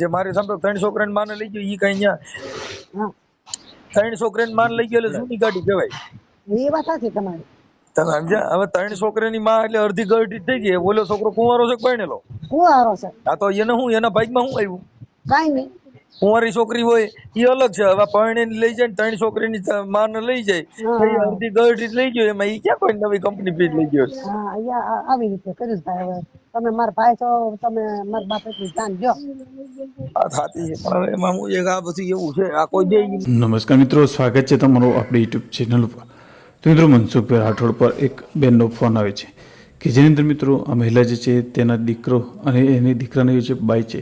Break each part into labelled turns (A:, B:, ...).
A: જે મારી સામે ત્રણ છોકરાને માને લઈ ગયો ઈ કઈ અહીંયા ત્રણ છોકરાને માન લઈ ગયો એટલે જૂની ગાડી કહેવાય.
B: એ વાત છે તમારી.
A: તમે સમજ્યા? હવે ત્રણ છોકરાની માં એટલે અડધી ગરડી થઈ ગઈ. ઓલો છોકરો કુંવારો છે પરણેલો
B: કુવારો છે.
A: આ તો એને હું એના ભાગમાં હું આવ્યું?
B: કાઈ નહીં.
A: કુંવારી છોકરી હોય એ અલગ છે. હવે પરણે લઈ જાય ને ત્રણ છોકરીની માને લઈ જાય અડધી ગરડી લઈ ગયો એમાં એ ક્યાં કોઈ નવી કંપની ફીટ લઈ ગયો
B: આવી રીતે કર્યું ભાઈ તમે મારા ભાઈ છો તમે મારા બાપ એટલું ધ્યાન દો
A: એમાં હું એક આ બધું એવું છે આ કોઈ દે
C: નમસ્કાર મિત્રો સ્વાગત છે તમારું આપણી યુટ્યુબ ચેનલ ઉપર. તો મિત્રો મનસુખભાઈ રાઠોડ પર એક બેનનો ફોન આવે છે કે જેની અંદર મિત્રો આ મહિલા જે છે તેના દીકરો અને એની દીકરાની જે બાઈ છે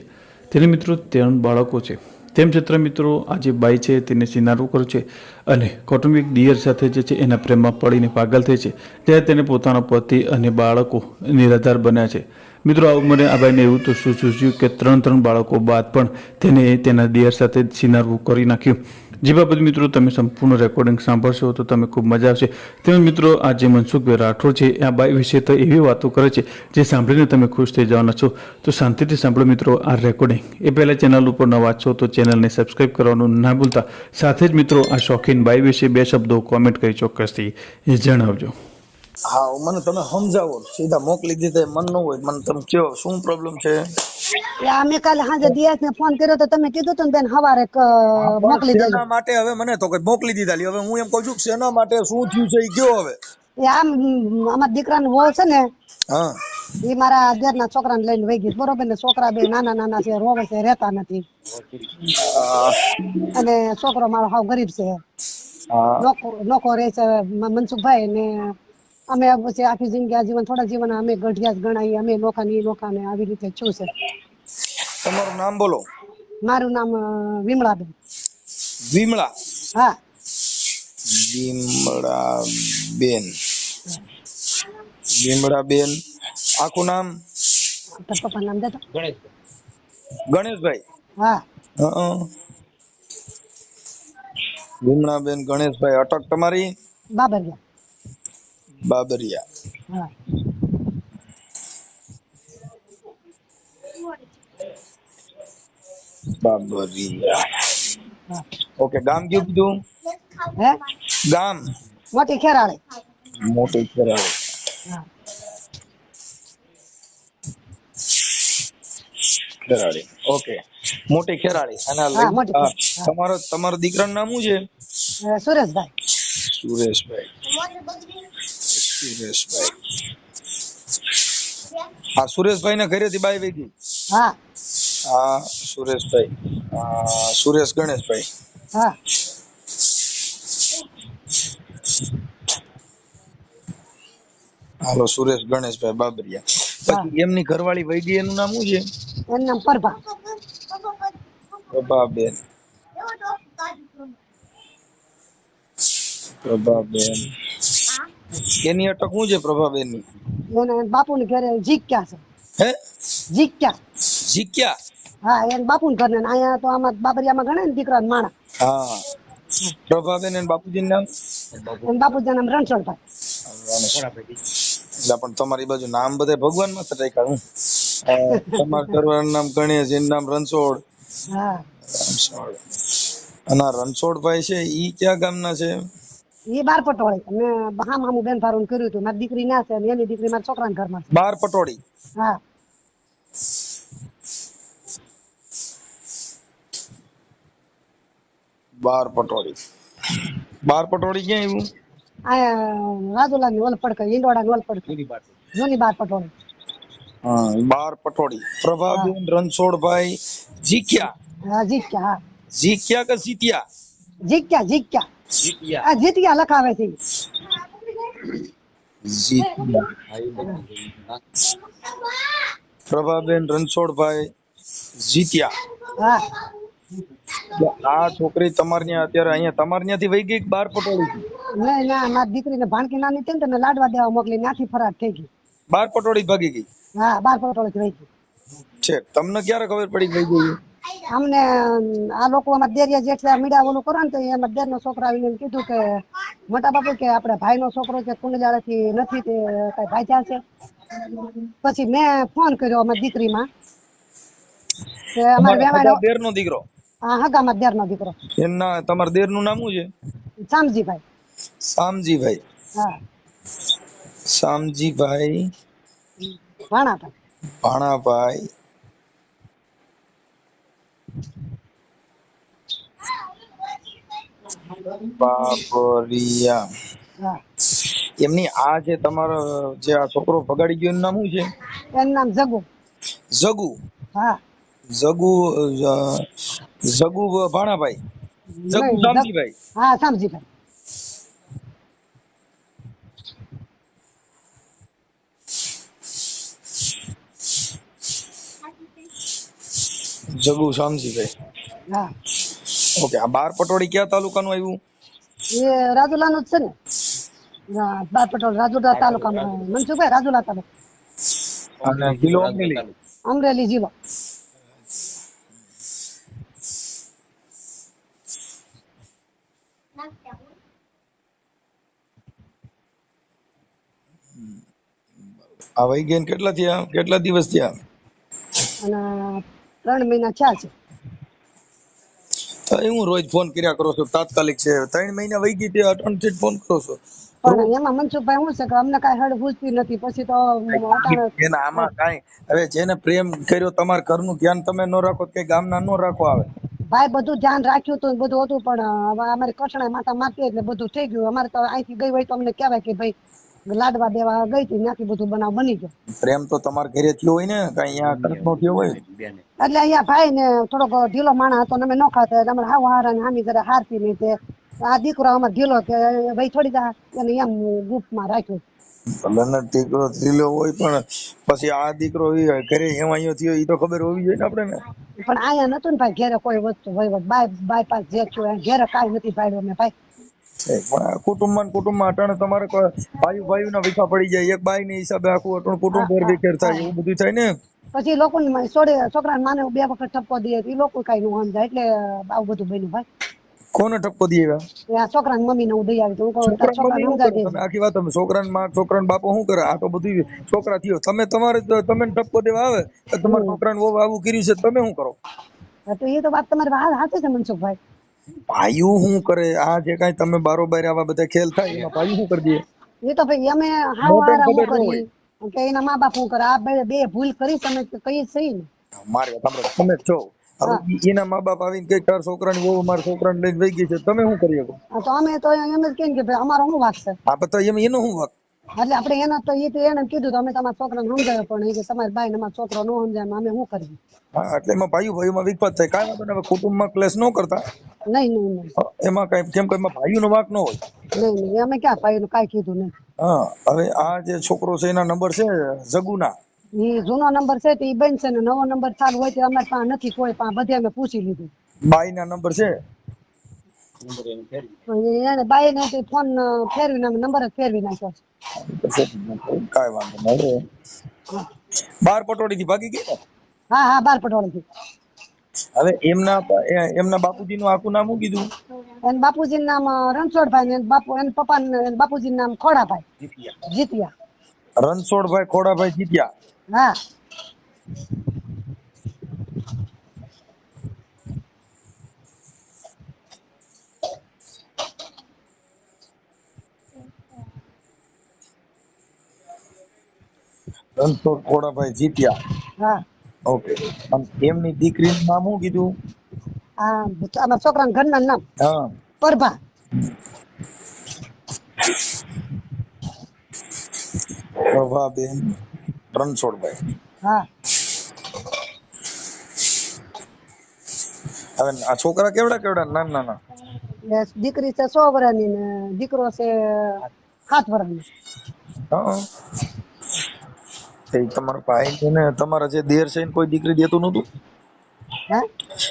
C: તેને મિત્રો ત્રણ બાળકો છે. તેમ છતાં મિત્રો, આ જે બાઈ છે તેને સિનારો કર્યું છે અને કૌટુંબિક દિયર સાથે જે છે એના પ્રેમમાં પડીને પાગલ થઈ છે. ત્યારે તેને પોતાના પતિ અને બાળકો નિરાધાર બન્યા છે. મિત્રો, આ ઉંમરે આ ભાઈને એવું તો શું સૂચ્યું કે ત્રણ ત્રણ બાળકો બાદ પણ તેને તેના દિયર સાથે સિનારવું કરી નાખ્યું. જે બાબત મિત્રો, તમે સંપૂર્ણ રેકોર્ડિંગ સાંભળશો તો તમે ખૂબ મજા આવશે. તેમજ મિત્રો આ જે મનસુખભાઈ રાઠોડ છે, આ બાઈ વિશે તો એવી વાતો કરે છે, જે સાંભળીને તમે ખુશ થઈ જવાના છો. તો શાંતિથી સાંભળો મિત્રો, આ રેકોર્ડિંગ એ પહેલાં ચેનલ ઉપર નવા છો તો ચેનલને સબસ્ક્રાઇબ કરવાનું ના ભૂલતા. સાથે જ મિત્રો, આ શોખીન બાઈ વિશે બે શબ્દો કોમેન્ટ કરી ચોક્કસથી એ જણાવજો.
A: હા મને તમે સમજાવો સીધા મોકલી દીધા મન ન હોય મને તમે કયો શું પ્રોબ્લેમ છે?
B: અમે કાલે સાંજે દિયાસ ને ફોન કર્યો તો તમે કીધું હતું બેન હવારે મોકલી દીધું
A: એના માટે હવે મને તો કઈ મોકલી દીધા લી. હવે હું એમ કહું છું કે એના માટે શું થયું છે એ કયો હવે.
B: એ આમ અમારા દીકરાનો વહુ છે ને
A: હા.
B: એ મારા દેરના છોકરાને લઈને વહી ગઈ બરોબર ને? છોકરા બે નાના નાના છે રોવે છે રહેતા નથી. અને છોકરો મારો હાવ ગરીબ છે.
A: લોકો
B: નોકો રહે છે મનસુખભાઈ ને અમે પછી આખી જિંદગી આજીવન થોડા જીવન અમે ગઢિયા જ ગણાઈએ અમે લોકા ની લોકા ને આવી રીતે છું છે
A: તમારું નામ બોલો.
B: મારું નામ વિમળાબેન.
A: વિમળા?
B: હા.
A: વિમળા બેન વિમળા બેન આખું નામ?
B: પપ્પા નામ દેતો.
A: ગણેશભાઈ.
B: હા.
A: હં. વિમળા બેન ગણેશભાઈ અટક તમારી?
B: બાબરિયા
A: બાબરિયા
B: હા
A: બાબરિયા
B: હા
A: ઓકે ગામ કયું કીધું
B: હે
A: ગામ
B: મોટી ખેરાળે
A: મોટી ખેરાળુ
B: હા
A: ખેરાળી ઓકે મોટી ખેરાળી અને આ
B: હા,
A: લઈ-
B: મોટી
A: આ
B: ખેરાળી, હા.
A: તમારો તમારો દીકરાનું નામ શું છે
B: અ, સુરેશભાઈ
A: સુરેશભાઈ સુરેશભાઈ હા સુરેશભાઈ ના ઘરેથી બાઈ વહી ગઈ?
B: હા.
A: હા સુરેશભાઈ. સુરેશ ગણેશભાઈ.
B: હા.
A: હાલો સુરેશ ગણેશભાઈ બાબરિયા. પછી એમની ઘરવાળી વહી ગઈ એનું નામ શું છે?
B: એનું નામ પરભા.
A: પ્રભાબેન. પ્રભાબેન. એની અટક શું છે પ્રભાબેનની
B: બાપુ ને ઘરે જીક્યા છે.
A: હે?
B: જીક્યા.
A: જીક્યા?
B: હા એને બાપુ ને ઘરે અહીંયા તો આમાં બાબરિયામાં ગણે ને દીકરા માણા.
A: હા. પ્રભાબેન અને બાપુજી નામ?
B: બાપુજી નામ રણછોડભાઈ.
A: એટલે પણ તમારી બાજુ નામ બધા ભગવાનમાં હું. અ, તમારા ઘરવાળાનું નામ ગણેશ એનું નામ રણછોડ.
B: હા.
A: રણછોડ અને રણછોડભાઈ છે ઈ ક્યાં ગામના છે?
B: એ બાર પટોળી. મેં હામ મામું બેન ફારું કર્યું હતું. મારી દીકરી ના છે એની દીકરી મારા છોકરાના ઘરમાં છે.
A: બાર પટોળી?
B: હા.
A: બાર પટોળી. બાર પટોળી ક્યાં આવ્યું
B: આ રાજુલાની ઓલ પડકે ઈંડોળાની ઓલ પડકે જૂની બાર પટોળી.
A: હા બાર પટોળી. પ્રભાબેન રણછોડભાઈ જીક્યા
B: હા જીક્યા હા.
A: જીક્યા કે જીત્યા?
B: જીત્યા જીત્યા આ લખાવે છે.
A: પ્રભાબેન રણછોડભાઈ જીત્યા આ છોકરી તમારી ત્યાં અત્યારે અહીંયા તમારી ત્યાંથી વહી ગઈ બાર પટોળી?
B: નહીં ના મારી દીકરીને ભાણકી નાની હતી ને તો લાડવા દેવા મોકલી ત્યાંથી ફરાર થઈ ગઈ.
A: બાર પટોળી ભાગી ગઈ?
B: હા બાર પટોળી વહી ગઈ.
A: છે તમને ક્યારે ખબર પડી ગઈ ગઈ?
B: અમને આ લોકો અમારા દેરિયા જેટલા મીડા ઓલું કરો ને તો એ અમારા દેરના છોકરો આવીને એમ કીધું કે મોટા બાપુ કે આપણે ભાઈનો છોકરો કે કુંડલાળાથી નથી તે કઈ ભાઈજા છે. પછી મેં ફોન કર્યો અમારી દીકરીમાં. કે અમારે વેવાડો
A: દેર નો દીકરો?
B: આ હગામાં દેર નો દીકરો.
A: એમના તમારા દેરનું નામ શું છે?
B: શામજીભાઈ.
A: શામજીભાઈ.
B: હા.
A: શામજીભાઈ
B: ભાણાભાઈ
A: ભાણાભાઈ એમની આ જે તમારો જે આ છોકરો ભગાડી ગયો એનું નામ શું છે?
B: એનું નામ જગુ.
A: જગુ?
B: હા.
A: જગુ જગુ ભાણાભાઈ? જગુ. શામજીભાઈ?
B: હા શામજીભાઈ.
A: જગુ શામજીભાઈ.
B: હા.
A: ઓકે આ બાર પટોળી કયા તાલુકાનું આવ્યું?
B: એ રાજુલાનું જ છે ને. બાર પટોળ રાજુલા તાલુકામાં મનસુખભાઈ રાજુલા તાલુકા.
A: અને જિલ્લો અમરેલી
B: અમરેલી જિલ્લો
A: આ વૈગેન કેટલા થયા? કેટલા દિવસ થયા?
B: અને ત્રણ મહિના થયા છે.
A: એ હું રોજ ફોન કર્યા કરો છો તાત્કાલિક છે. ત્રણ મહિના વહી ગઈ તે અટણથી ફોન કરો છો.
B: પણ એમાં મનસુખભાઈ શું છે કે અમને કાંઈ હળ પૂછતી નથી પછી તો
A: એના આમાં કાંઈ હવે જેને પ્રેમ કર્યો તમારા ઘરનું ધ્યાન તમે ન રાખો કે ગામના ન રાખો આવે.
B: ભાઈ બધું ધ્યાન રાખ્યું હતું બધું હતું પણ હવે અમારે કસણા માતા મારતી એટલે બધું થઈ ગયું. અમારે તો અહીંથી ગઈ હોય તો અમને કહેવાય કે ભાઈ લાડવા દેવા ગઈ હતી ત્યાંથી બધું બનાવ બની ગયો.
A: પ્રેમ તો તમાર ઘરે થયો હોય ને કઈ અહીંયા નો થયો હોય.
B: એટલે અહીંયા ભાઈ ને થોડોક ઢીલો માણસ હતો અમે ન ખાતા એટલે અમારે હાવ હારા ને હામી જરા હારતી નહીં તે. આ દીકરો અમાર ઢીલો કે ભાઈ થોડી જા એને એમ ગુપમાં રાખ્યો.
A: ભલે દીકરો ઢીલો હોય પણ પછી આ દીકરો ઘરે હેવાયો થયો એ તો ખબર હોવી જોઈએ ને આપણે ને.
B: પણ અહીંયા નતું ને ભાઈ ઘેરે કોઈ વસ્તુ વહીવટ બાય બાયપાસ જે છું એ ઘેરે કાંઈ નથી ભાઈ અમે ભાઈ.
A: કુટુંબમાં ને કુટુંબમાં અટાણે તમારે ભાઈ ભાઈ ના વિખા પડી જાય. એક બાઈ ની હિસાબે આખું અટણ કુટુંબ વેર વિખેર થાય એવું બધું થાય ને?
B: પછી લોકો છોડે છોકરા માને બે વખત ઠપકો દે એ લોકો કઈ નું સમજાય. એટલે આવું બધું બન્યું ભાઈ.
A: કોને ઠપકો દે એવા?
B: છોકરાની મમ્મીને હું દઈ આવી તો હું કહું
A: છોકરાને મમ્મી આખી વાત તમે છોકરાને માં છોકરાને બાપો શું કરે? આ તો બધું છોકરા થયો. તમે તમારે તમે ઠપકો દેવા આવે તો તમારા છોકરાને આવું કર્યું છે તમે શું કરો?
B: તો એ તો વાત તમારી વાત સાચી છે મનસુખભાઈ.
A: ભાઈઓ શું કરે? આ જે કાઈ તમે બારોબાર આવા બધા ખેલ થાય એમાં ભાઈઓ શું કરી દે?
B: એ તો ભાઈ અમે હાવ
A: મોઢે
B: હારા હું કરી કે એના મા બાપ શું કરે? આ બે બે ભૂલ કરી તમે તો કઈ સહી ને
A: મારે સાંભળો તમે છો. હવે એના મા બાપ આવીને કઈ તાર છોકરાને બહુ મારા છોકરાને લઈને વહી ગઈ છે. તમે શું કરી શકો?
B: તો અમે તો એમ જ કે ભાઈ અમારો શું વાક છે?
A: આ બધા એમ એનો શું વાક?
B: એટલે આપણે એના તો એ તો એને કીધું તો અમે તમારા છોકરાને સમજાવ્યો પણ એ કે તમારી બાઈ અમારો છોકરો ન સમજાય અમે શું કરીએ?
A: હા એટલે એમાં ભાઈઓ ભાઈઓમાં વિખવાદ થાય. કાંઈ વાંધો નહીં કુટુંબમાં ક્લેશ ન કરતા.
B: નહીં નહીં નહીં.
A: એમાં કઈ કેમ કે એમાં ભાઈઓનો વાક ન હોય.
B: નહીં નહીં અમે ક્યાં ભાઈનું કાંઈ કીધું નહીં.
A: હા હવે આ જે છોકરો છે એના નંબર છે જગુના.
B: એ જૂનો નંબર છે તો એ બનશે ને નવો નંબર ચાલુ હોય તે અમારે પાસે નથી કોઈ પાસે બધે અમે પૂછી લીધું.
A: બાઈના નંબર છે?
B: એને બાઈ ને ફોન ફેરવીને અમે નંબર જ ફેરવી નાખ્યો છે.
A: કાંઈ વાંધો નહીં બાર પટોળી થી ભાગી ગઈ ને?
B: હા હા બાર પટોળથી.
A: હવે એમના એમના બાપુજીનું આખું નામ શું કીધું?
B: એન બાપુજી નામ રણછોડભાઈ ને બાપુ એન પપ્પા ને બાપુજી નામ ખોડાભાઈ. જીતિયા.
A: રણછોડભાઈ ખોડાભાઈ જીત્યા?
B: હા.
A: રણછોડ કોડાભાઈ જીત્યા
B: હા.
A: ઓકે. અને એમની દીકરીનું નામ શું કીધું?
B: આ અમારા છોકરાના ઘરના નામ?
A: હા.
B: પરભા.
A: પ્રભાબેન રણછોડભાઈ.
B: હા.
A: હવે આ છોકરા કેવડા કેવડા? નાના નાના.
B: દીકરી છે સો વર્ષની ને દીકરો છે સાત વર્ષની
A: હા. એ તમારો ભાઈ છે ને તમારા જે દેર છે કોઈ દીકરી દેતું નતું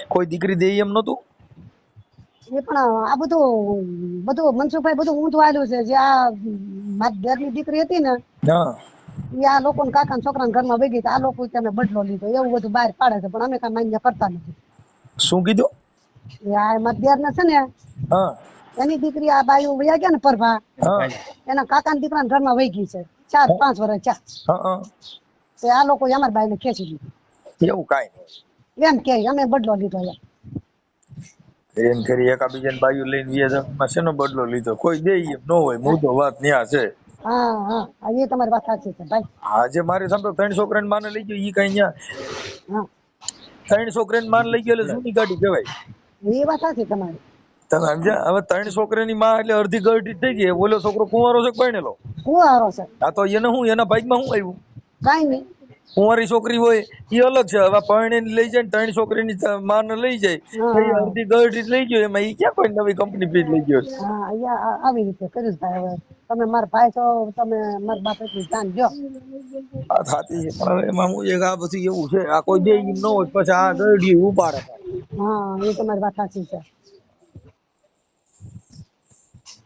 A: કોઈ દીકરી દે એમ નતું
B: એ પણ આ બધું બધું મનસુખભાઈ બધું ઊંધું આલ્યું છે જે આ મારી દેરની દીકરી હતી ને એ આ લોકો કાકા છોકરા ઘરમાં તો આ લોકો તમે બદલો લીધો એવું બધું બહાર પાડે છે પણ અમે કઈ માન્ય કરતા નથી.
A: શું કીધું?
B: આ મારી દેર છે ને એની દીકરી આ બાયું વયા ગયા ને પરભા એના કાકાના દીકરા ઘરમાં વહી ગઈ છે. ચાર પાંચ વર્ષ ચાર તે આ લોકો અમારા બાઈને ખેંચી લીધી
A: એવું કઈ નહીં.
B: એમ કે અમે બદલો લીધો એમ.
A: કરી એકાબીજાને બાયું લઈને વ્યા જવામાં શેનો બદલો લીધો? કોઈ દે એમ ન હોય મુદ્દો વાત ન્યા છે.
B: હા હા. એ તમારી વાત સાચી છે ભાઈ.
A: આજે મારે સાંભળો ત્રણ છોકરાને માને લઈ ગયો ઈ કઈ ન્યા. ત્રણ છોકરાને માન લઈ ગયો એટલે જૂની ગાડી કહેવાય.
B: એ વાત સાચી તમારી.
A: તમે સમજ્યા હવે ત્રણ છોકરાની માં એટલે અડધી ગરડી થઈ ગઈ. ઓલો છોકરો કુંવારો છે પરણેલો
B: કુવારો છે.
A: આ તો એને હું એના ભાગમાં શું આવ્યું?
B: કાંઈ નહીં.
A: કુંવારી છોકરી હોય એ અલગ છે. હવે પરણી લઈ જાય ત્રણ છોકરીની ને લઈ જાય.
B: હા.
A: અડધી ગરડી લઈ ગયો એમાં એ ક્યાં કોઈ નવી કંપની પીજ લઈ ગયો?
B: હા આવી રીતે કર્યું ભાઈ હવે. તમે મારા ભાઈ છો તમે મારા બાપ એટલું ધ્યાન દો.
A: આ થાતી છે. પણ એમાં હું એક આ બધું એવું છે. આ કોઈ દે એમ ન હોય પછી આ ગરડી ઉપાડે
B: હા એ તમારી વાત સાચી છે.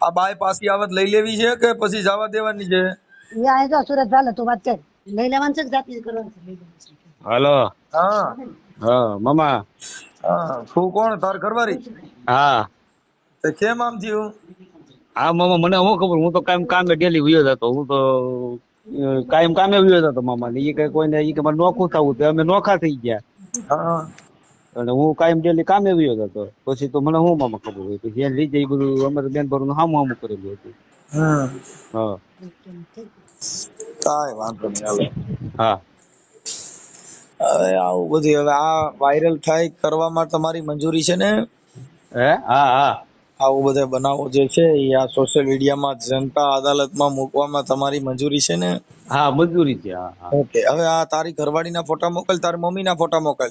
A: આ બાય પાછી આવત લઈ લેવી છે કે પછી જવા દેવાની છે?
B: ઈ તો સુરત ચાલે તું વાત કર. લઈ લેવાનું છે કે જાતી કરવાનું છે.
D: હલો.
A: હા.
D: હા મામા.
A: હા તું કોણ? તાર ઘરવારી
D: હા.
A: તે કેમ આમ થયું?
D: હા મામા મને હું ખબર હું તો કાયમ કામે ડેલી વયો જતો. હું તો કાયમ કામે વયો જતો મામા ને ઈ કઈ કોઈને ઈ કે મારે નોખું થવું તો અમે નોખા થઈ ગયા.
A: હા.
D: અને હું કાયમ ડેલી કામે વયો હતો. પછી તો મને હું મામા ખબર હોય? પછી એને લઈ જાય બધું. અમારે બેન ભરું હામું હામું કરેલું હતું.
A: હમ
D: હા.
A: કાંઈ વાંધો નહીં હાલો.
D: હા.
A: હવે આવું બધું હવે આ વાયરલ થાય કરવામાં તમારી મંજૂરી છે ને?
D: હે? હા હા.
A: આવું બધા બનાવો જે છે એ આ સોશિયલ મીડિયામાં જનતા અદાલતમાં મૂકવામાં તમારી મંજૂરી છે ને?
D: હા મંજૂરી છે હા હા.
A: ઓકે. હવે આ તારી ઘરવાળીના ફોટા મોકલ તારી મમ્મીના ફોટા મોકલ.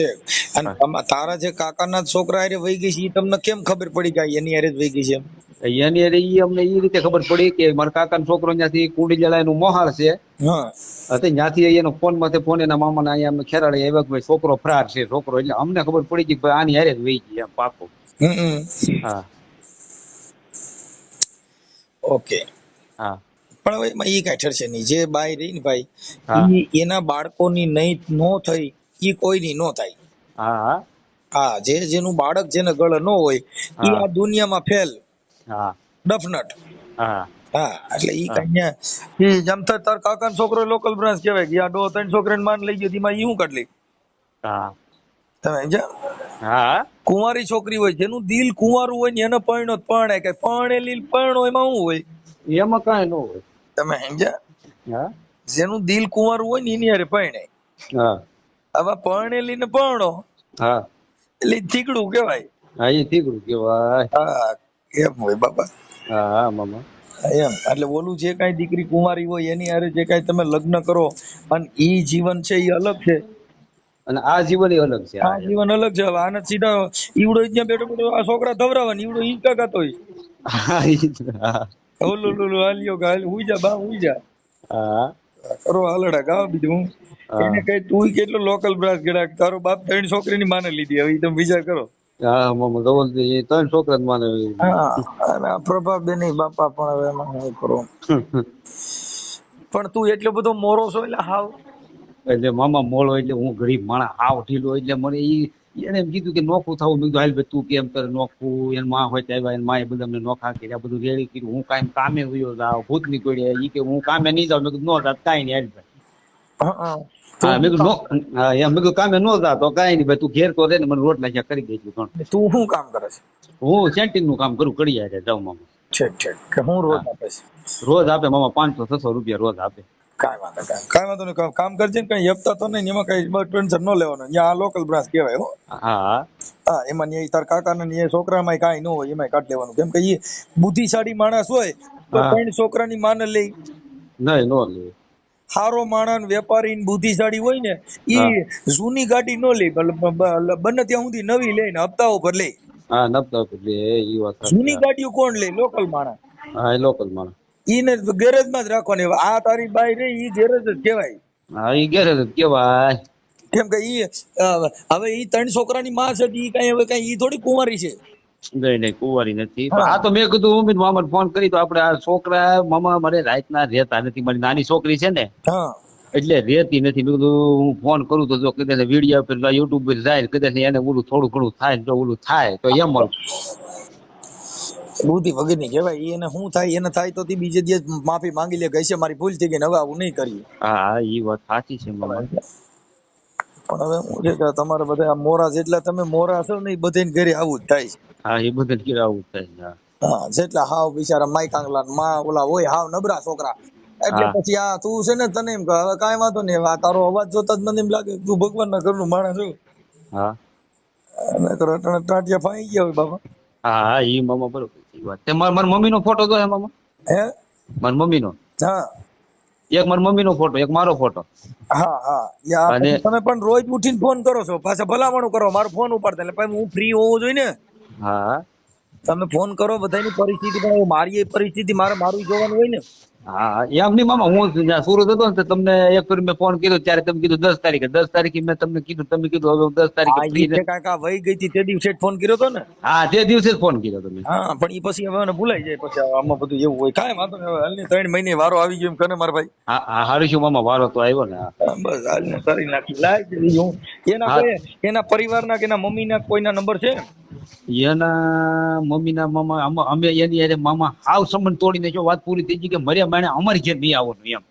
A: ઠીક અને તારા જે કાકાના છોકરા હારે વહી ગઈ છે એ તમને કેમ ખબર પડી કે એની હારે જ વહી ગઈ છે
D: એની હારે ઈ અમને ઈ રીતે ખબર પડી કે મારા કાકાનો છોકરો ત્યાંથી કુંડી જળાયનું મોહાળ છે.
A: હા.
D: ત્યાંથી એનો ફોનમાંથી ફોન એના મામાના અહીંયા અમને ખેરાડે આવ્યા કે ભાઈ છોકરો ફરાર છે છોકરો. એટલે અમને ખબર પડી કે ભાઈ આની હારે જ વહી ગઈ એમ પાકો. હા.
A: ઓકે.
D: હા.
A: પણ હવે એમાં એ કાંઈ ઠરશે નહીં જે બાય રહી ને ભાઈ એના બાળકોની નહીં નો થઈ ઈ કોઈની નો થાય.
D: હા. હા
A: જે જેનું બાળક જેને ગળ ન હોય
D: એ
A: આ દુનિયામાં ફેલ.
D: હા.
A: ડફનટ.
D: હા.
A: હા એટલે ઈ કઈ ઈ જમતા તાર કાકાનો છોકરો લોકલ બ્રાન્ચ કહેવાય. કે આ ડો ત્રણ છોકરાને માન લઈ ગયો એમાં ઈ શું કાઢલી
D: હા.
A: તમે સમજ્યા?
D: હા.
A: કુંવારી છોકરી હોય જેનું દિલ કુંવારું હોય ને એને પરણ્યો તો પરણાય કે પરણેલી પરણો એમાં શું હોય?
D: એમાં કાંઈ ન હોય.
A: તમે સમજ્યા?
D: હા.
A: જેનું દિલ કુંવારું હોય ને એની હારે પરણાય
D: હા.
A: હવે પરણેલી ને પરણો.
D: હા.
A: એટલે થીકડું કેવાય
D: હા એ થીકડું કેવાય
A: હા એમ હોય બાપા?
D: હા હા મામા.
A: એમ. એટલે ઓલું જે કાંઈ દીકરી કુંવારી હોય એની હારે જે કાંઈ તમે લગ્ન કરો અને ઈ જીવન છે એ અલગ છે.
D: અને આ જીવન ય અલગ છે
A: આ જીવન. અલગ છે. હવે આને સીધા ઈવડો ત્યાં બેઠો બેઠો આ છોકરા ધવરાવા ને ઈવડો ઈ
D: ને. હા.
A: ઓલું ઓલું હાલ્યો હાલ હુઈ જા બા હુઈ જા.
D: હા.
A: કરો હાલડા ગાવા બીજું
D: હા.
A: એને કઈ તું કેટલો લોકલ બ્રાસ ગડાક તારો બાપ ત્રણ છોકરીની માને લીધી. હવે તમે વિચાર કરો.
D: હા મામા ધવલ એ ત્રણ છોકરા જ માને
A: હા પ્રભાબેન બાપા પણ હવે એમાં કરો. પણ તું એટલો બધો મોરો છો એટલે હાવ.
D: એટલે મામા મોળો એટલે હું ગરીબ માણસ હાવ ઢીલો. એટલે મને ઈ એને એમ કીધું કે નોખું થવું. મેં કીધું હાલ ભાઈ તું કેમ કરે નોખું? એને માં હોય ત્યાં એને માએ બધા અમને નોખા કર્યા બધું રેડી કર્યું. હું કાંઈ કામે વયો જાવ ભૂત નીકળ્યા. ઈ કે હું કામે નહીં જાઉં. મેં કીધું નો જાત કાંઈ નહીં હાલ ભાઈ.
A: હં,
D: મેં કીધું હા એમ મેં કીધું કામે નો જા કાંઈ નહીં ભાઈ તું ઘેર તો રે ને મને રોટલા જ્યાં કરી દેજો પણ
A: તું શું કામ કરે છે?
D: હું સેન્ટિંગનું કામ કરું કડિયા જાઉં મામા
A: ઠીક ઠીક કે હું રોજ આપે છે?
D: રોજ આપે મામા પાંચસો છસો રૂપિયા રોજ આપે.
A: કાંઈ વાંધો કાંઈ કાંઈ વાંધો નહીં કામ- કરજે ને કઈ હપ્તા તો નહીં એમાં કઈ ટેન્શન ન લેવાનું. આ લોકલ બ્રાન્ચ કહેવાય હો.
D: હા.
A: હા એમાં ન્યાય તાર કાકાને ને એ છોકરામાં કાંઈ ન હોય એમાં કાઢી લેવાનું. કેમ કે એ બુદ્ધિશાળી માણસ હોય તો. ત્રણ છોકરાની માને લઈ
D: નહીં નો લે.
A: હારો માણસ વેપારી બુદ્ધિશાળી હોય ને ઈ જૂની ગાડી નો લે બને ત્યાં સુધી નવી લે ને હપ્તા ઉપર લે.
D: હા ઉપર લે એ વાત
A: જૂની ગાડીઓ કોણ લે? લોકલ માણસ.
D: હા એ લોકલ માણસ.
A: ઈને ગેરેજમાં જ રાખવાની આ તારી બાઈ રે ઈ ગેરેજ જ કહેવાય.
D: હા એ ગેરેજ જ કેવાય
A: કેમ કે ઈ હવે ઈ ત્રણ છોકરાની માં છે ઈ કઈ હવે કઈ ઈ થોડી કુંવારી છે.
D: નહીં નહીં કુંવારી નથી. આ તો મેં કીધું હું મામા ફોન કરી તો આપણે આ છોકરા મામા મારે રાતના રહેતા નથી. મારી નાની છોકરી છે ને એટલે રહેતી નથી. મેં કીધું હું ફોન કરું તો જો કદાચ વીડિયો પર યુટ્યુબ પર જાય કદાચ એને ઓલું થોડું ઘણું થાય જો ઓલું થાય તો એમ મળું
A: બુદ્ધિ વગરની કહેવાય. એને શું થાય એને થાય તો બીજે દિવસ માફી માંગી લે કે છે મારી ભૂલ થઈ ગઈ ને હવે આવું નહીં કરીએ.
D: હા એ વાત સાચી છે મામા.
A: પણ હવે હું છે કે તમારે બધા મોરા જેટલા તમે મોરા છો ને એ બધાને ઘરે આવું જ થાય છે.
D: હા એ બધું ઘરે આવું થાય છે. હા.
A: જેટલા હાવ બિચારા માઈ કાંગલા માં ઓલા હોય હાવ નબળા છોકરા. એટલે પછી આ તું છે ને તને એમ હવે કાંઈ વાંધો નહીં આ તારો અવાજ જોતા જ મને એમ લાગે તું ભગવાન ના ઘરનું માણસ છું
D: હા.
A: નકર રટણ ટાંટિયા ફાઈ ગયા હોય બાબા
D: હા હા એ મામા બરોબર ઈ વાત. તે મારા મારા મમ્મીનો ફોટો તો હે મામા?
A: હે?
D: માર મમ્મી નો
A: હા.
D: એક મારી મમ્મી નો ફોટો એક મારો ફોટો.
A: હા હા. તમે પણ રોજ ઉઠીને ફોન કરો છો. પાછા ભલામણું કરો. મારો ફોન ઉપાડતા એટલે પછી હું ફ્રી હોવો જોઈએ ને?
D: હા.
A: તમે ફોન કરો બધાની પરિસ્થિતિ પણ મારી એ પરિસ્થિતિ મારે મારું જોવાનું હોય ને?
D: હા એમ નહીં મામા હું જ્યાં સુરત હતો ને તમને એક ફરી મેં ફોન કર્યો ત્યારે તમે કીધું દસ તારીખે. દસ તારીખે મેં તમને કીધું તમે કીધું હવે દસ તારીખે
A: કાકા વહી ગઈ હતી તે દિવસે ફોન કર્યો હતો ને?
D: હા તે દિવસે જ ફોન કર્યો તમે.
A: હા પણ એ પછી હવે મને ભૂલાઈ જાય પછી આમાં બધું એવું હોય. કાંઈ વાંધો નહીં હવે હાલની ત્રણ મહિને વારો આવી ગયો એમ કરે મારા ભાઈ.
D: હા હા હારું છું મામા વારો તો આવ્યો ને
A: બસ હાલને કરી નાખી. છે હું. એના એના પરિવારના કે એના મમ્મીના કોઈના નંબર છે?
D: એના મમ્મીના મામા અમે એની અરે મામા હાવ સંબંધ તોડી નાખ્યો વાત પૂરી થઈ ગઈ કે મર્યા માણે અમારી ઘેર નહીં આવવાનું એમ.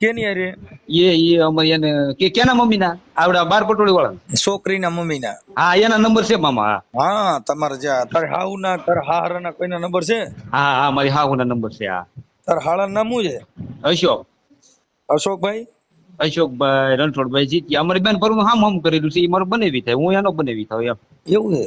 A: કેની અરે
D: એ એ અમે એને કે કેના મમ્મીના? આવડા બાર પટોળી વાળા
A: છોકરીના મમ્મીના.
D: હા એના નંબર છે મામા હા.
A: હા જે તારે હાઉના તારે હારાના કોઈના નંબર છે?
D: હા હા મારી હાહુના નંબર છે હા.
A: તારે હાળા નામ શું છે?
D: અશોક.
A: અશોકભાઈ?
D: અશોકભાઈ રણછોડભાઈ જીત્યા. અમારી બેન પરનું હામ હામ કરેલું છે એ મારું બનેવી થાય હું એનો બનેવી થાય એમ.
A: એવું છે?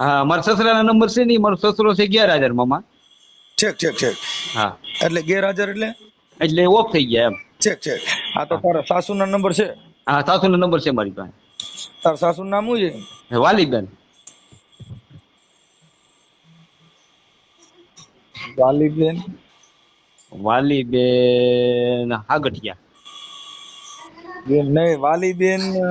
D: હા મારા સસરાના નંબર છે નહીં મારો સસરો છે અગિયાર હજાર મામા.
A: છેક છેક છેક
D: હા.
A: એટલે ગેરહાજર એટલે?
D: એટલે ઓફ થઈ ગયા એમ.
A: છેક છેક હા તો તારા સાસુના નંબર છે?
D: હા સાસુનો નંબર છે મારી પાસે.
A: તારા સાસુનું નામ શું છે?
D: વાલીબેન.
A: વાલીબેન?
D: વાલીબેન હાગઠિયા.
A: બેન નહીં વાલીબેન અ,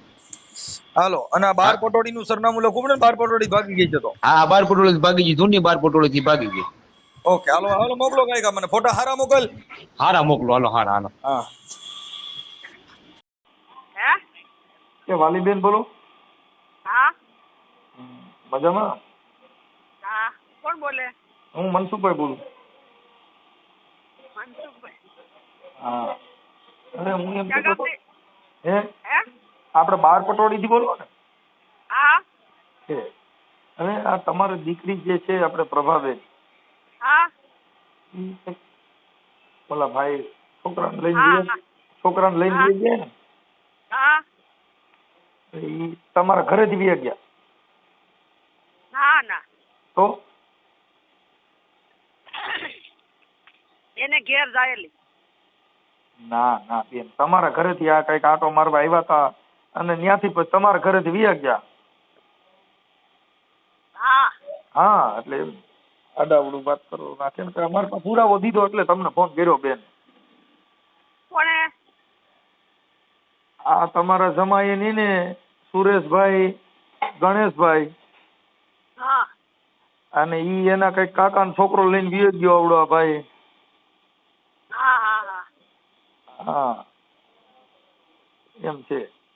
A: હાલો અને આ બાર પટોળી નું સરનામું લખવું પડે ને બાર પટોળી ભાગી ગઈ છે તો.
D: હા બાર પટોળી ભાગી ગઈ જૂની બાર પટોળી થી ભાગી ગઈ.
A: ઓકે હાલો હાલો મોકલો કઈ મને. ફોટા હારા મોકલ.
D: હારા મોકલો હાલો હારા હાલો.
A: હા.
E: હે?
A: કે વાલીબેન બોલો.
E: હા?
A: મજામાં?
E: હા કોણ બોલે?
A: હું મનસુખભાઈ બોલું.
E: મનસુખભાઈ.
A: હા. અરે હું એમ કહેતો હે? આપણે બાર પટોળી થી બોલો ને.
E: હા.
A: છે હવે આ તમારી દીકરી જે છે આપણે પ્રભાબેન.
E: હા.
A: ઓલા ભાઈ છોકરાને લઈને ગયા છોકરાને લઈને. લઈ ગયા ને.
E: હા.
A: ઈ તમારા ઘરેથી વી ગયા.
E: ના ના.
A: તો?
E: એને ઘેર જાયેલી.
A: ના ના બેન. તમારા ઘરેથી આ કંઈક આટો મારવા આવ્યા હતા અને ત્યાંથી પછી તમારા ઘરેથી વિયા ગયા? હા. એટલે આડાવડું વાત કરો નાખે ને અમારે પાસે પુરાવો દીધો એટલે તમને ફોન કર્યો બેન. આ તમારા જમાઈ ની ને સુરેશભાઈ ગણેશભાઈ.
E: હા.
A: અને ઈ એના કંઈક કાકાનો છોકરો લઈને વિયો ગયો આવડો આ ભાઈ.
E: હા હા હા.
A: હા. એમ છે.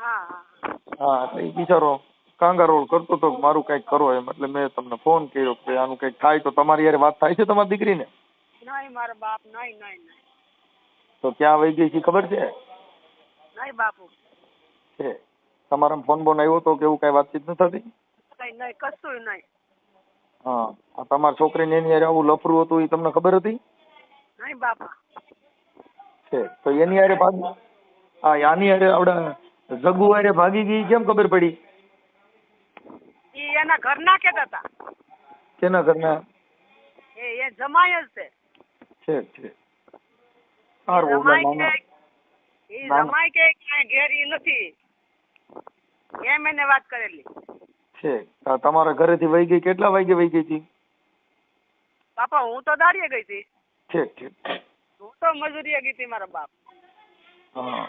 E: હા
A: તો એ બિચારો કાંગારોળ કરતો તો મારું કંઈક કરો એમ એટલે મેં તમને ફોન કર્યો કે આનું કંઈક થાય તો તમારી યાર વાત થાય છે તમારી દીકરીને?
E: નહીં મારા બાપ નહીં નહીં નહીં.
A: તો ક્યાં વહી ગઈ છે ખબર છે?
E: નહીં બાપુ.
A: છે. તમારા ફોન બોન આવ્યો તો કે એવું કઈ વાતચીત ન થતી?
E: કઈ નહીં કશું નહીં.
A: હા તમારી છોકરીને એની હારે આવું લફરું હતું એ તમને ખબર હતી?
E: નહીં બાપા.
A: છે. તો એની હારે ભાગ હા આની હારે આવડા જગુ ભાગી ગઈ કેમ ખબર પડી?
E: ઈ એના ઘરના કહેતા હતા.
A: કેના ઘરના?
E: એ એ જમાય જ છે.
A: છે છે. સારું ઓલા
E: કે ઈ
A: નાના.
E: કે કાંઈ ઘેર નથી. એમ એને વાત કરેલી.
A: છે. તમારા ઘરેથી વહી ગઈ કેટલા વાગે વહી ગઈ હતી?
E: બાપા હું તો દાડીએ ગઈ હતી.
A: ઠીક ઠીક
E: હું તો મજૂરીએ ગઈ હતી મારા બાપ.
A: હા.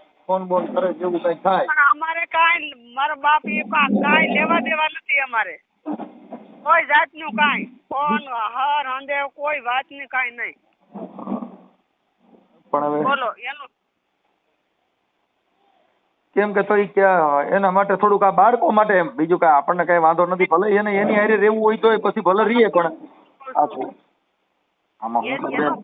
A: ફોન બોલ કરે જેવું કઈ થાય.
E: પણ અમારે કાઈ મારા બાપ એ કાઈ લેવા દેવા નથી અમારે. કોઈ જાતનું કાઈ. ફોન હર હંદે કોઈ વાતની કઈ નહીં.
A: પણ હવે
E: બોલો એનું.
A: કેમ કે તો ઈ ક્યાં એના માટે થોડુંક આ બાળકો માટે એમ બીજું કાંઈ આપણને કાંઈ વાંધો નથી ભલે એને એની હારે રહેવું હોય તો પછી ભલે રહીએ પણ આમાં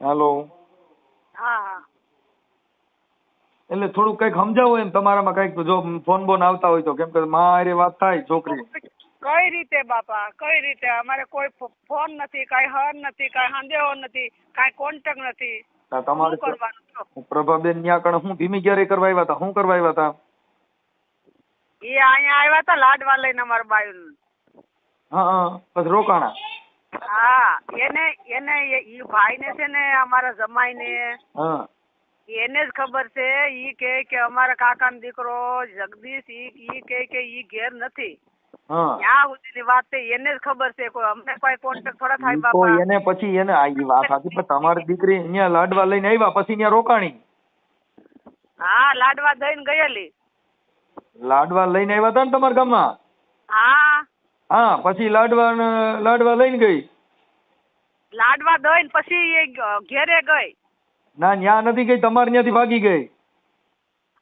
A: હાલો એટલે થોડુંક કંઈક સમજાવો એમ તમારામાં કંઈક જો ફોન બોન આવતા હોય તો. કેમ કે મારે વાત થાય છોકરી.
E: કઈ રીતે બાપા? કઈ રીતે? અમારે કોઈ ફોન નથી કઈ હર નથી કઈ સંદેહો નથી કઈ કોન્ટેક્ટ નથી.
A: તમારે પ્રભાબેન ન્યા કણ હું ધીમી ક્યારે કરવા આવ્યા હતા? શું કરવા આવ્યા હતા?
E: એ અહીંયા આવ્યા હતા લાડવા લઈને અમારા બાયુ
A: હા હા. પછી રોકાણા.
E: હા એને એને ઈ ભાઈ ને છે ને અમારા જમાઈ
A: ને
E: એને જ ખબર છે ઈ કે કે અમારા કાકાનો દીકરો જગદીશ ઈ ઈ કે કે ઈ ઘેર નથી. ત્યાં સુધીની વાત છે એને જ ખબર છે કોઈ અમને કોઈ કોન્ટેક્ટ થોડા થાય બાપા.
A: એને પછી એને આ વાત હતી પણ તમારી દીકરી અહીંયા લાડવા લઈને આવ્યા પછી અહીંયા રોકાણી.
E: હા લાડવા દઈને ગયેલી.
A: લાડવા લઈને આવ્યા હતા ને તમારા ગામમાં?
E: હા.
A: હા પછી લાડવા લાડવા લઈને ગઈ.
E: લાડવા દઈને પછી એ ઘેરે ગઈ.
A: ના ન્યા નથી ગઈ તમારે ત્યાંથી ભાગી ગઈ.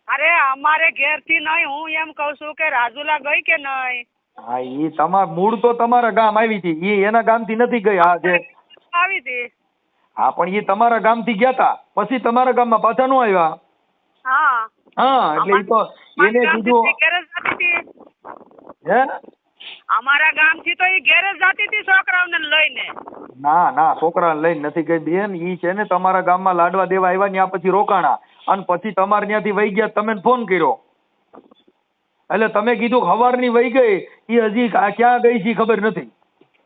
E: અરે અમારે ઘેરથી નહીં હું એમ કઉ છું કે રાજુલા ગઈ કે નહીં?
A: હા એ તમાર મૂળ તો તમારા ગામ આવી હતી. એ એના ગામથી નથી ગઈ હા જે
E: આવી હતી.
A: હા પણ એ તમારા ગામથી ગયા તા. પછી તમારા ગામમાં પાછા નો આવ્યા.
E: હા.
A: હા એટલે એ તો એને કીધું
E: હતી.
A: હે?
E: અમારા ગામથી તો એ ઘેર જતી હતી છોકરાઓને લઈને.
A: ના ના છોકરાને લઈને નથી ગઈ બેન. ઈ છે ને તમારા ગામમાં લાડવા દેવા આવ્યા ત્યાં પછી રોકાણા. અને પછી તમારે ત્યાંથી વહી ગયા તમે ફોન કર્યો. એટલે તમે કીધું હવારની વહી ગઈ. ઈ હજી ક્યાં ગઈ છે ખબર નથી.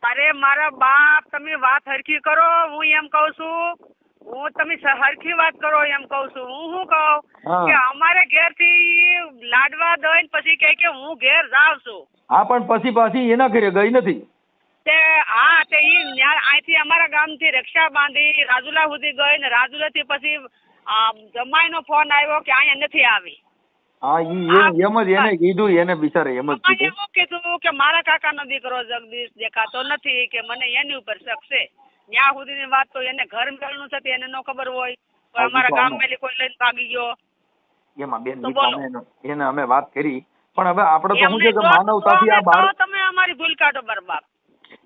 E: અરે મારા બાપ તમે વાત હરખી કરો. હું એમ કહું છું હું તમે સરખી વાત કરો એમ કઉ છું. હું શું કહું? કે અમારે ઘેરથી લાડવા દઈ પછી કહે કે હું ઘેર જાઉં છું.
A: હા પણ પછી પાછી એના ઘરે ગઈ નથી.
E: તે હા તે ઈ અહીંથી અમારા ગામથી રક્ષા બાંધી રાજુલા સુધી ગઈ ને રાજુલા થી પછી જમાઈ નો ફોન આવ્યો કે અહીંયા નથી આવી.
A: હા ઈ એમ એમ જ એને કીધું એને બિચારે એમ જ કીધું.
E: કીધું કે મારા કાકાનો દીકરો જગદીશ દેખાતો નથી કે મને એની ઉપર શક છે. ત્યાં સુધીની વાત તો એને ઘર મેળનું છે તે એને ન ખબર હોય. તો અમારા ગામ મેલી કોઈ લઈને ભાગી ગયો.
A: એમાં બેન એને- અમે વાત કરી. પણ હવે આપણે તો શું છે કે માનવતાથી આ બાળ
E: તમે અમારી ભૂલ કાઢો બરબાદ.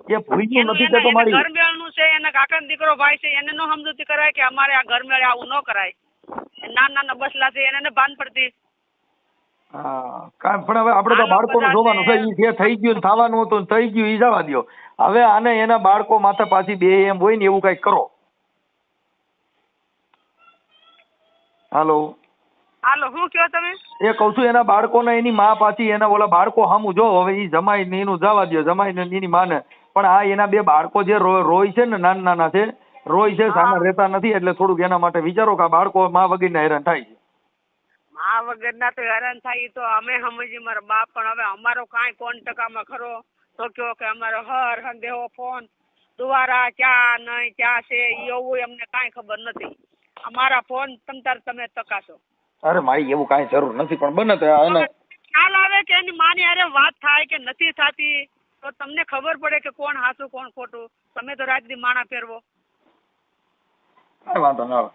A: એ ભૂલ્યું નથી કે તમારી
E: ઘર મેળનું છે એને કાકાનો દીકરો ભાઈ છે એને નો સમજૂતી કરાય કે અમારે આ ઘર મેળે આવું ન કરાય. નાના નાના બસલા છે એને ભાન પડતી.
A: હા કાંઈ પણ હવે આપણે તો બાળકોનું જોવાનું છે ઈ જે થઈ ગયું ને થવાનું હતું ને થઈ ગયું ઈ જવા દ્યો. હવે આને એના બાળકો માથે પાછી બે એમ હોય ને એવું કંઈક કરો. હાલો.
E: હાલો શું કહો તમે?
A: એ કહું છું એના બાળકોને એની માં પાછી એના ઓલા બાળકો સામું જો હવે ઈ જમાઈ ને એનું જવા દ્યો જમાઈ ને એની માને. પણ આ એના બે બાળકો જે રોય છે ને નાના નાના છે રોય છે સામે રહેતા નથી એટલે થોડુંક એના માટે વિચારો કે આ બાળકો માં વગરના હેરાન થાય છે.
E: આ વગરના તો હેરાન થાય તો અમે સમજી મારા બાપ પણ હવે અમારો કાંઈ કોન્ટકામાં ખરો. તો કયો કે અમારો હર હંદેહો ફોન દુવારા ચા નહીં ચા છે? એવું અમને કાંઈ ખબર નથી. અમારા ફોન તમતાર તમે તકાશો
A: અરે મારી એવું કાંઈ જરૂર નથી પણ બને તો એને
E: ખ્યાલ આવે કે એની માની અરે વાત થાય કે નથી થતી તો તમને ખબર પડે કે કોણ હાચું કોણ ખોટું. તમે તો રાત દી માણા ફેરવો.
A: કાંઈ વાંધો ના આવે.